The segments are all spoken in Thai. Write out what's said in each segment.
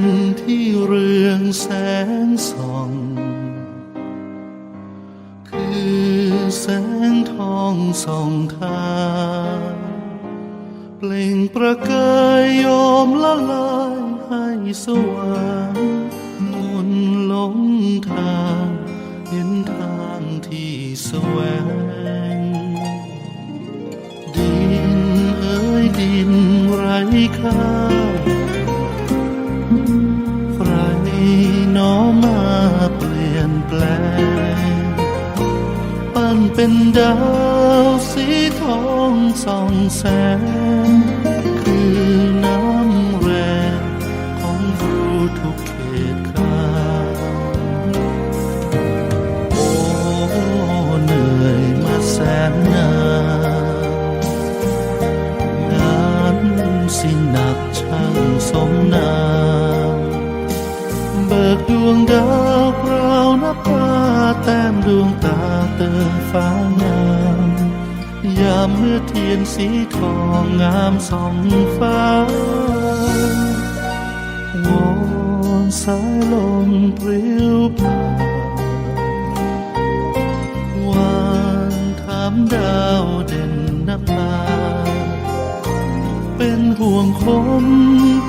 นที่เรืองแสงส่อง คือแสงทองส่องทางเปล่งประกายยอมละลายให้สว่างมุนหลงทางเห็นทางที่สวง ดินเอ้ยดินไร้ค่า แปลง ปั้นเป็นดาวสีทองส่องแสง คือน้ำแรงของรู้ทุกเขตขาโอ้เหนื่อยมาแสนนานงานสิหนักช่างสมนามเบิกดวงดาว นับฟ้าแต้มดวงตาเติมฟ้างามยามเมื่อเทียนสีทองงามส่องฟ้าวอนสายลมปลิวผ่านวานถามดาวเด่นนภาเป็นห่วงคน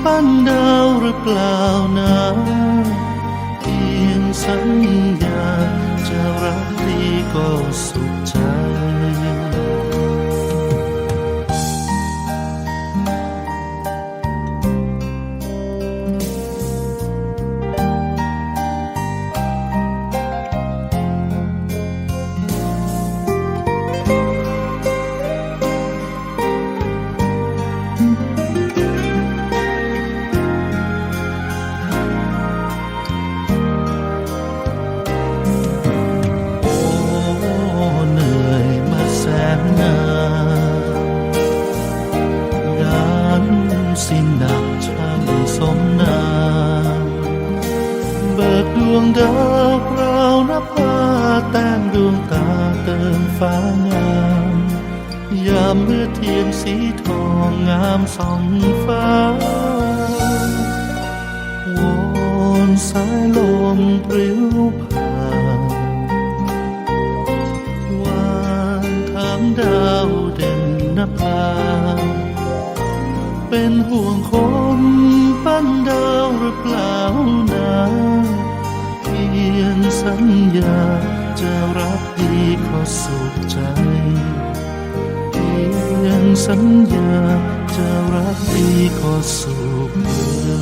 ปั้นดาวหรือเปล่านะ สัญญาจะรักดีก็สุขใจ ดาวพราวนับผ้าแต้มดวงตาเติมฟ้างาม ยามเมื่อเทียนสีทองงามส่องฟ้าวอนสายลมปลิวผ่านวานถามดาวเด่นนภาเป็นห่วงคน จะรักดีขอสุขใจเพียงสัญญาจะรักดีขอสุขเธอ